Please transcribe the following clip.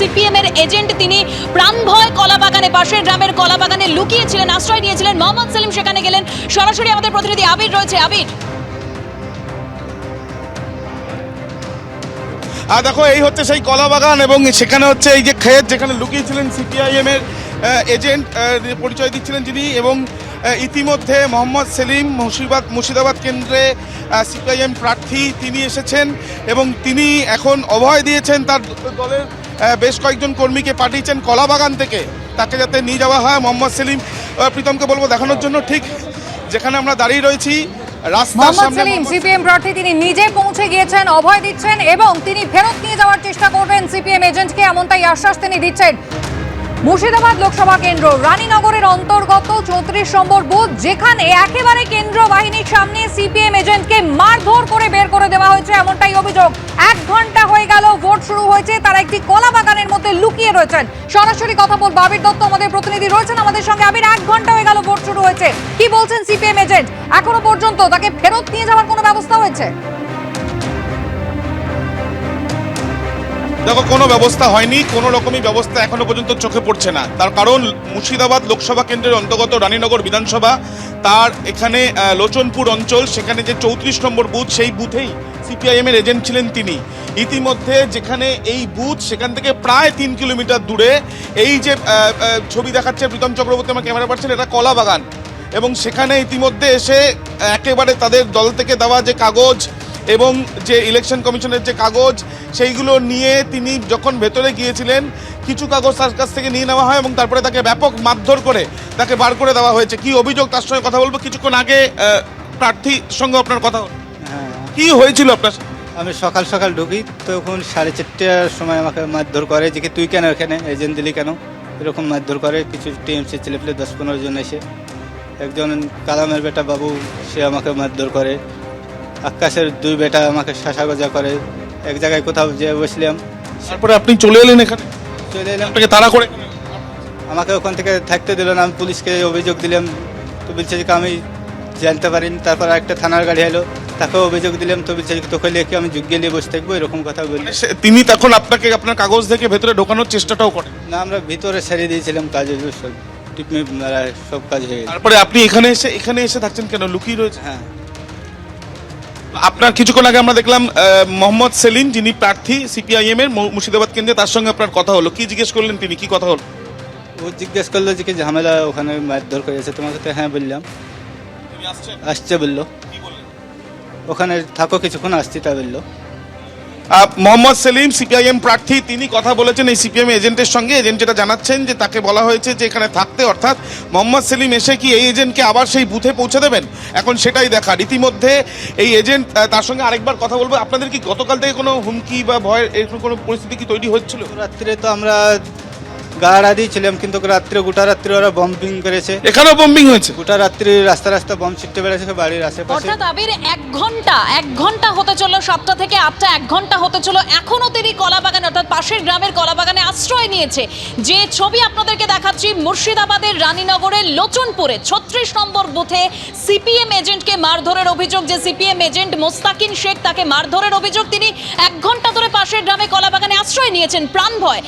CPM এর agent তিনি প্রাণভয় কলাবাগানে, পাশের গ্রামের কলাবাগানে লুকিয়েছিলেন, আশ্রয় নিয়েছিলেন, মোহাম্মদ সেলিম সেখানে গেলেন। সরাসরি আমাদের প্রতিনিধি আবির রয়েছে। আবির। আর দেখো, এই হচ্ছে সেই কলা বাগান এবং সেখানে হচ্ছে এই যে ক্ষেত যেখানে লুকিয়েছিলেন সিপিআইএম এর এজেন্ট পরিচয় দিচ্ছিলেন যিনি এবং ইতিমধ্যে মোহাম্মদ সেলিম মুর্শিদাবাদ মুর্শিদাবাদ কেন্দ্রে সিপিআইএম প্রার্থী তিনি এসেছেন এবং তিনি এখন অভয় দিয়েছেন তার দলের বেশ কয়েকজন কর্মীকে পাঠিয়েছেন কলা বাগান থেকে। তাকে যাতে নিয়ে যাওয়া হয় মোহাম্মদ সেলিম প্রীতমকে বলব দেখানোর জন্য ঠিক যেখানে আমরা দাঁড়িয়ে রয়েছি রাস্তার মোহাম্মদ সামনে সেলিম সিপিএম প্রার্থী তিনি নিজে পৌঁছে গিয়েছেন অভয় দিচ্ছেন এবং তিনি ফেরত নিয়ে যাওয়ার চেষ্টা করবেন সিপিএম এজেন্টকে এমনটাই আশ্বাস তিনি দিচ্ছেন। মুর্শিদাবাদ লোকসভা কেন্দ্র রানীনগরের অন্তর্গত চৌত্রিশ নম্বর বুথ যেখানে একেবারে কেন্দ্র বাহিনীর সামনে সিপিএম এজেন্টকে মারধর করে বের করে দেওয়া হয়েছে এমনটাই অভিযোগ। এক ঘণ্টা হয়ে গেল ভোট শুরু হয়েছে। তারা একটি কলা বাগানের মধ্যে লুকিয়ে রয়েছেন। সরাসরি কথা বলব আবির দত্ত, আমাদের প্রতিনিধি রয়েছেন আমাদের সঙ্গে। আবির, এক ঘণ্টা হয়ে গেল, ভোট শুরু হয়েছে। কি বলছেন সিপিএম এজেন্ট? এখনও পর্যন্ত তাকে ফেরত নিয়ে যাওয়ার কোনো ব্যবস্থা হয়েছে? দেখো, কোনো ব্যবস্থা হয়নি। কোনো রকমই ব্যবস্থা এখনও পর্যন্ত চোখে পড়ছে না। তার কারণ, মুর্শিদাবাদ লোকসভা কেন্দ্রের অন্তর্গত রানীনগর বিধানসভা, তার এখানে লোচনপুর অঞ্চল, সেখানে যে চৌত্রিশ নম্বর বুথ, সেই বুথেই সিপিআইএম এর এজেন্ট ছিলেন তিনি। ইতিমধ্যে যেখানে এই বুথ সেখান থেকে প্রায় তিন কিলোমিটার দূরে এই যে ছবি দেখাচ্ছে প্রীতম চক্রবর্তী আমার ক্যামেরা পাচ্ছেন এটা কলা বাগান। এবং সেখানে ইতিমধ্যে এসে একেবারে তাদের দল থেকে দেওয়া যে কাগজ এবং যে ইলেকশন কমিশনের যে কাগজ সেইগুলো নিয়ে তিনি যখন ভেতরে গিয়েছিলেন কিছু কাগজ তার কাছ থেকে নিয়ে নেওয়া হয় এবং তারপরে তাকে ব্যাপক মারধর করে তাকে বার করে দেওয়া হয়েছে। কি অভিযোগ? তার সঙ্গে কথা বলব। কিছুক্ষণ আগে প্রার্থীর সঙ্গে আপনার কথা হ্যাঁ। কি হয়েছিল আপনার সাথে? আমি সকাল সকাল ঢুকি তখন সাড়ে চারটার সময় আমাকে মারধর করে যে কি তুই কেন এখানে? এজেন্ট দিলি কেন? এরকম মারধর করে কিছু টিএমসি ছেলেপেলে দশ পনেরো জন এসে। একজন কালামের বেটা বাবু সে আমাকে মারধর করে। আকাশের দুই বেটা আমাকে শাসা গজা করে। এক জায়গায় কোথাও যেয়ে বসলাম। তারপরে আপনি চলে এলেন এখানে? চলে এলাম। আপনাকে তাড়া করে? আমাকে ওখান থেকে থাকতে দিল না আমি পুলিশকে অভিযোগ দিলাম। তো বলছে যে আমি জানতে পারিনি। তারপর একটা থানার গাড়ি এলো। তাকেও অভিযোগ দিলাম তো যে তোকে লিখে আমি যোগ্য নিয়ে বসে থাকব? এরকম কথা বললি। সে- তিনি তখন আপনাকে আপনার কাগজ থেকে ভেতরে ঢোকানোর চেষ্টাটাও করেন? না আমরা ভিতরে ছেড়ে দিয়েছিলাম কাজে সব টিপমি সব কাজ হয়ে তারপরে আপনি এখানে এসে এখানে এসে থাকছেন কেন? লুকিয়ে রয়েছে হ্যাঁ। আপনার কিছুক্ষণ আগে আমরা দেখলাম মোহাম্মদ সেলিম যিনি প্রার্থী সিপিআইএম এর মুর্শিদাবাদ কেন্দ্রে তার সঙ্গে আপনার কথা হলো। কি জিজ্ঞেস করলেন তিনি? কি কথা হলো? ও জিজ্ঞেস করল যে কি ঝামেলা ওখানে মারধর করেছে তোমাকে তো হ্যাঁ বললাম। আসছে বলল। ওখানে থাকো কিছুক্ষণ আসছি তা বলল মোহাম্মদ সেলিম সিপিআইএম প্রার্থী তিনি কথা বলেছেন এই সিপিএম এজেন্টের সঙ্গে। এজেন্ট যেটা জানাচ্ছেন যে তাকে বলা হয়েছে যে এখানে থাকতে অর্থাৎ মোহাম্মদ সেলিম এসে কি এই এজেন্টকে আবার সেই বুথে পৌঁছে দেবেন? এখন সেটাই দেখার ইতিমধ্যে এই এজেন্ট তার সঙ্গে আরেকবার কথা বলব। আপনাদের কি গতকাল থেকে কোনো হুমকি বা ভয়ের এরকম কোনো পরিস্থিতি কি তৈরি হচ্ছিল? রাত্রে তো আমরা গাড়া দিয়েছিলাম কিন্তু রাত্রে গোটা রাত্রে ওরা বম্বিং করেছে। এখানেও বম্বিং হয়েছে? গোটা রাত্রি রাস্তা রাস্তা বম ছিটতে বেড়েছে বাড়ির আশেপাশে। অর্থাৎ আবির এক ঘণ্টা এক ঘণ্টা হতে চলো সাতটা থেকে আটটা এক ঘণ্টা হতে চলো এখনও তিনি কলাবাগানে অর্থাৎ পাশের গ্রামের কলাবাগানে আশ্রয় নিয়েছে। যে ছবি আপনাদেরকে দেখাচ্ছি মুর্শিদাবাদের রানীনগরের লোচনপুরে ছত্রিশ নম্বর বুথে সিপিএম এজেন্টকে মারধরের অভিযোগ যে সিপিএম এজেন্ট মোস্তাকিন শেখ তাকে মারধরের অভিযোগ তিনি এক ঘণ্টা ধরে পাশের গ্রামে কলাবাগানে আশ্রয় নিয়েছেন প্রাণ ভয়